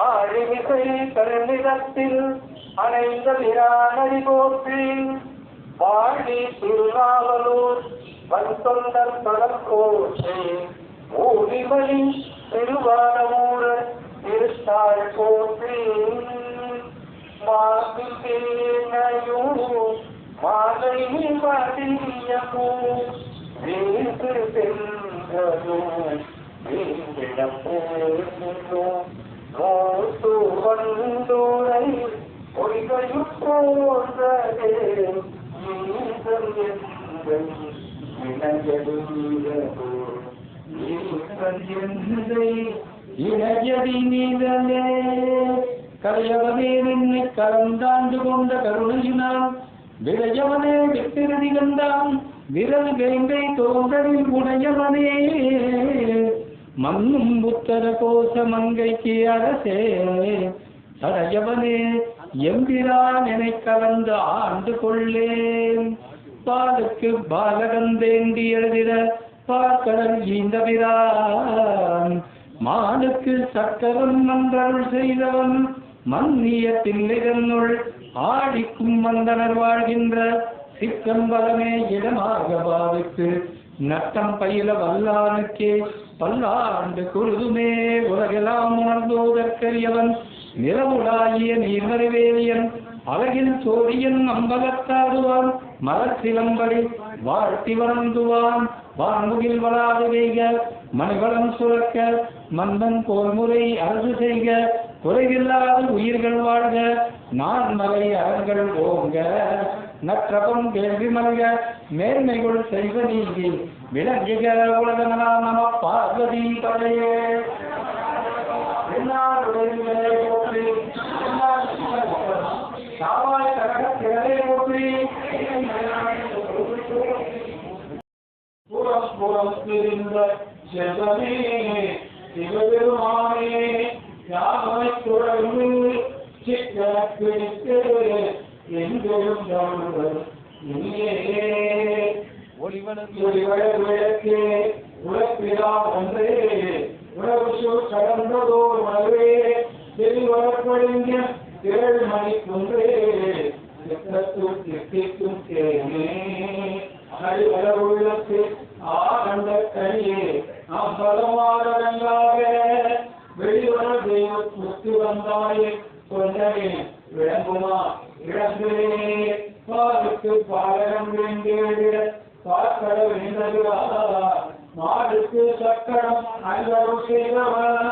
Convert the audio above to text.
ஆழிமிசை கருநிலத்தில் அணைந்த விரானடி போற்றி வாழி திருநாவலூர் வந்தொண்டர் தொடர் கோஷை ஊழிமணி திருவானமூர் திருத்தாள் போற்றி மாசில் தேனையூர் மாலை மதியமோ வீட்டு சென்றதோ வீண்டிடம் போகிறோ நீதலே கரையவனே கலந்தாண்டு கொண்ட கருணையினால் விரையவனே வித்திருதி கண்டான் விரல் வேங்கை தோன்றலில் உடையவனே. மண்ணும் புத்தர கோஷ மங்கைக்கு அரசே தடையவனே எம்பிரான் எனை கலந்து ஆண்டு கொள்ளேன் பாலுக்கு பாலகம் வேண்டி எழுதிட பார்க்கடல் ஈந்தவிரான் மானுக்கு சக்கரம் நன்றருள் செய்தவன் மன்னிய தில்லைதனுள் ஆடிக்கும் மந்தனர் வாழ்கின்ற சிக்கம்பலமே இடமாக பாவித்து நட்டம் பயில வல்லானுக்கே பல்லாண்டு குருதுமே உலகெல்லாம் உணர்ந்தோதற்கரியவன் நிலவுடாகிய நீர்மறைவேலியன் அழகின் சோழியன் நம்பகத்தாடுவான் மரத்திலம்படி வாழ்த்தி வணங்குவான். வான்முகில் வளாது செய்க மணிவளம் சுரக்க மன்னன் போர்முறை அரசு செய்க குறைவில்லாத உயிர்கள் வாழ்க நான் மலை அறங்கள் ஓங்க நற்றபம் கேள்வி மல்க மேன்மைகள் செய்வ நீங்கி விளங்குக உலகனா நம பார்வதி படையே. போற்றி சாவாய் கரக திரளை போற்றி. புறம் புறம் தெரிந்த சிவபெருமானே யாமை தொடர்ந்து சிக்கனக்கு எங்கெழும் தமிழர் இங்கே ஒளிவள விளக்கே உலப்பிலா ஒன்றே உணவு சொல் கடந்ததோர் உணவே தெளிவளப்பழிஞ்ச திரள் மணி குன்றே சித்தத்தும் திட்டிக்கும் தேனே. அறிவள உள்ளத்து ஆகண்ட கனியே. அம்பலமாதரங்காக வெளிவர தெய்வ முத்து வந்தாயே. சொன்னே விளங்குமா இழந்தே பாலுக்கு பாலகம் வேண்டிய பார்க்கட வேண்டதுவா மாடுக்கு சக்கரம் அல்லது செய்தவன்.